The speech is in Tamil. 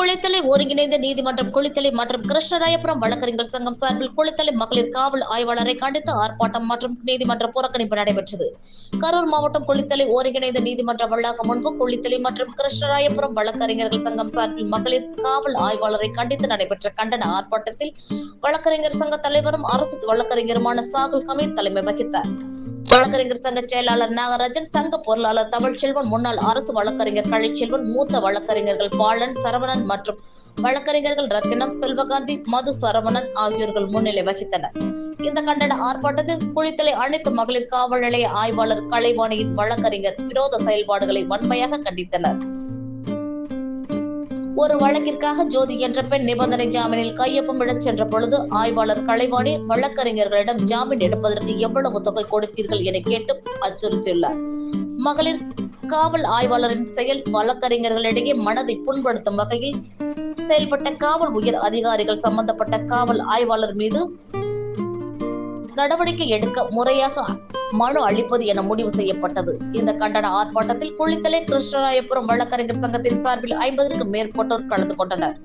குளித்தலை ஒருங்கிணைந்த நீதிமன்றம் குளித்தலை மற்றும் கிருஷ்ணராயபுரம் வழக்கறிஞர் சங்கம் சார்பில் குளித்தலை மகளிர் காவல் ஆய்வாளரை கண்டித்து ஆர்ப்பாட்டம் மற்றும் நீதிமன்ற புறக்கணிப்பு நடைபெற்றது. கரூர் மாவட்டம் குளித்தலை ஒருங்கிணைந்த நீதிமன்ற வளாகம் முன்பு குளித்தலை மற்றும் கிருஷ்ணராயபுரம் வழக்கறிஞர்கள் சங்கம் சார்பில் மகளிர் காவல் ஆய்வாளரை கண்டித்து நடைபெற்ற கண்டன ஆர்ப்பாட்டத்தில் வழக்கறிஞர் சங்க தலைவரும் அரசு வழக்கறிஞருமான சாகுல் ஹமீத் தலைமை வகித்தார். வழக்கறிஞர் சங்க செயலாளர் நாகராஜன் சங்க பொருளாளர் தமிழ்ச்செல்வன் முன்னாள் அரசு வழக்கறிஞர் கலைச்செல்வன் மூத்த வழக்கறிஞர்கள் பாலன் சரவணன் மற்றும் வழக்கறிஞர்கள் ரத்தினம் செல்வகாந்தி மது சரவணன் ஆகியோர்கள் முன்னிலை வகித்தனர். இந்த கண்டன ஆர்ப்பாட்டத்தில் குளித்தலை அனைத்து மகளிர் காவல் நிலைய ஆய்வாளர் கலைவாணியின் வழக்கறிஞர் விரோத செயல்பாடுகளை வன்மையாக கண்டித்தனர். ஒரு வழக்கிற்காக ஜோதி என்ற பெண் நிபந்தனை ஜாமீனில் கையொப்பமிடச் சென்ற பொழுது ஆய்வாளர் கலைவாணி வழக்கறிஞர்களிடம் ஜாமீன் எடுப்பதற்கு எவ்வளவு தொகை கொடுத்தீர்கள் என கேட்டு அச்சுறுத்தியுள்ளார். மகளிர் காவல் ஆய்வாளரின் செயல் வழக்கறிஞர்களிடையே மனதை புண்படுத்தும் வகையில் செயல்பட்ட காவல் உயர் அதிகாரிகள் சம்பந்தப்பட்ட காவல் ஆய்வாளர் மீது நடவடிக்கை எடுக்க முறையாக மனு அளிப்பது என முடிவு செய்யப்பட்டது. இந்த கண்டன ஆர்ப்பாட்டத்தில் குளித்தலை கிருஷ்ணராயபுரம் வழக்கறிஞர் சங்கத்தின் சார்பில் ஐம்பதற்கும் மேற்பட்டோர் கலந்து கொண்டனர்.